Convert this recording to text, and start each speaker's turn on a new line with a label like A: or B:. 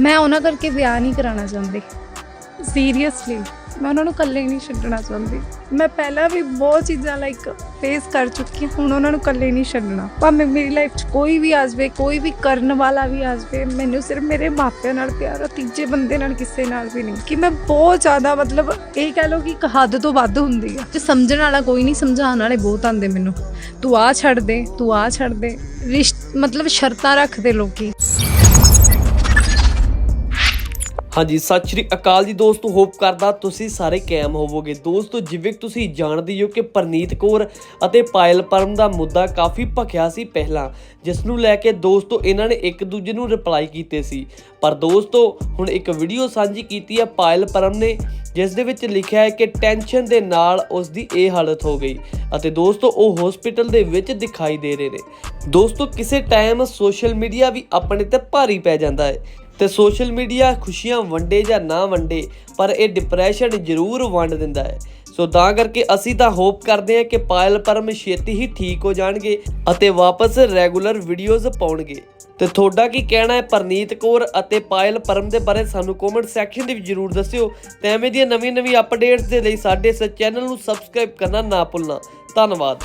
A: ਮੈਂ ਉਹਨਾਂ ਕਰਕੇ ਵਿਆਹ ਨਹੀਂ ਕਰਾਉਣਾ ਚਾਹੁੰਦੀ। ਸੀਰੀਅਸਲੀ ਮੈਂ ਉਹਨਾਂ ਨੂੰ ਇਕੱਲੇ ਨਹੀਂ ਛੱਡਣਾ ਚਾਹੁੰਦੀ। ਮੈਂ ਪਹਿਲਾਂ ਵੀ ਬਹੁਤ ਚੀਜ਼ਾਂ ਲਾਈਕ ਫੇਸ ਕਰ ਚੁੱਕੀ ਹੁਣ ਉਹਨਾਂ ਨੂੰ ਇਕੱਲੇ ਨਹੀਂ ਛੱਡਣਾ। ਭਾਵੇਂ ਮੇਰੀ ਲਾਈਫ 'ਚ ਕੋਈ ਵੀ ਆ ਜਾਵੇ, ਕੋਈ ਵੀ ਕਰਨ ਵਾਲਾ ਵੀ ਆ ਜਾਵੇ, ਮੈਨੂੰ ਸਿਰਫ ਮੇਰੇ ਮਾਪਿਆਂ ਨਾਲ ਪਿਆਰ ਆ ਤੀਜੇ ਬੰਦੇ ਨਾਲ ਕਿਸੇ ਨਾਲ ਵੀ ਨਹੀਂ। ਕਿ ਮੈਂ ਬਹੁਤ ਜ਼ਿਆਦਾ, ਮਤਲਬ ਇਹ ਕਹਿ ਲਓ ਕਿ ਇੱਕ ਹੱਦ ਤੋਂ ਵੱਧ ਹੁੰਦੀ ਆ। ਤੇ ਸਮਝਣ ਵਾਲਾ ਕੋਈ ਨਹੀਂ, ਸਮਝਾਉਣ ਵਾਲੇ ਬਹੁਤ ਆਂਦੇ ਮੈਨੂੰ। ਤੂੰ ਆ ਛੱਡ ਦੇ, ਤੂੰ ਆ ਛੱਡ ਦੇ। ਰਿਸ਼ਤ, ਮਤਲਬ ਸ਼ਰਤਾਂ ਰੱਖਦੇ ਲੋਕੀ।
B: ਹਾਂਜੀ, ਸਤਿ ਸ਼੍ਰੀ ਅਕਾਲ ਜੀ ਦੋਸਤੋ, ਹੋਪ ਕਰਦਾ ਤੁਸੀਂ ਸਾਰੇ ਕਾਇਮ ਹੋਵੋਗੇ। ਦੋਸਤੋ, ਜਿਵੇਂ ਤੁਸੀਂ ਜਾਣਦੇ ਹੋ ਕਿ ਪਰਨੀਤ ਕੌਰ ਅਤੇ ਪਾਇਲ ਪਰਮ ਦਾ ਮੁੱਦਾ ਕਾਫੀ ਭਖਿਆ ਸੀ ਪਹਿਲਾਂ, ਜਿਸ ਨੂੰ ਲੈ ਕੇ ਦੋਸਤੋ, ਇਹਨਾਂ ਨੇ ਇੱਕ ਦੂਜੇ ਨੂੰ ਰਿਪਲਾਈ ਕੀਤੇ ਸੀ। ਪਰ ਦੋਸਤੋ, ਹੁਣ ਇੱਕ ਵੀਡੀਓ ਸਾਂਝੀ ਕੀਤੀ ਹੈ ਪਾਇਲ ਪਰਮ ਨੇ, ਜਿਸ ਦੇ ਵਿੱਚ ਲਿਖਿਆ ਹੈ ਕਿ ਟੈਨਸ਼ਨ ਦੇ ਨਾਲ ਉਸ ਦੀ ਇਹ ਹਾਲਤ ਹੋ ਗਈ ਅਤੇ ਦੋਸਤੋ, ਉਹ ਹਸਪੀਟਲ ਦੇ ਵਿੱਚ ਦਿਖਾਈ ਦੇ ਰਹੇ ਨੇ। ਦੋਸਤੋ, ਕਿਸੇ ਟਾਈਮ ਸੋਸ਼ਲ ਮੀਡੀਆ ਵੀ ਆਪਣੇ ਤੇ ਭਾਰੀ ਪੈ ਜਾਂਦਾ ਹੈ। ਤੇ ਸੋਸ਼ਲ ਮੀਡੀਆ ਖੁਸ਼ੀਆਂ ਵੰਡੇ ਜਾਂ ਨਾ ਵੰਡੇ, ਪਰ ਇਹ ਡਿਪਰੈਸ਼ਨ ਜ਼ਰੂਰ ਵੰਡ ਦਿੰਦਾ ਹੈ। ਸੋ ਤਾਂ ਕਰਕੇ ਅਸੀਂ ਤਾਂ ਹੋਪ ਕਰਦੇ ਹਾਂ ਕਿ ਪਾਇਲ ਪਰਮ ਛੇਤੀ ਹੀ ਠੀਕ ਹੋ ਜਾਣਗੇ ਅਤੇ ਵਾਪਸ ਰੈਗੂਲਰ ਵੀਡੀਓਜ਼ ਪਾਉਣਗੇ। ਤੇ ਤੁਹਾਡਾ ਕੀ ਕਹਿਣਾ ਹੈ ਪਰਨੀਤ ਕੌਰ ਅਤੇ ਪਾਇਲ ਪਰਮ ਦੇ ਬਾਰੇ ਸਾਨੂੰ ਕਮੈਂਟ ਸੈਕਸ਼ਨ ਦੇ ਵਿੱਚ ਜਰੂਰ ਦੱਸਿਓ। ਤੇ ਐਵੇਂ ਦੀਆਂ ਨਵੀਂ ਨਵੀਂ ਅਪਡੇਟਸ ਦੇ ਲਈ ਸਾਡੇ ਇਸ ਚੈਨਲ ਨੂੰ ਸਬਸਕ੍ਰਾਈਬ ਕਰਨਾ ਨਾ ਭੁੱਲਣਾ। ਧੰਨਵਾਦ।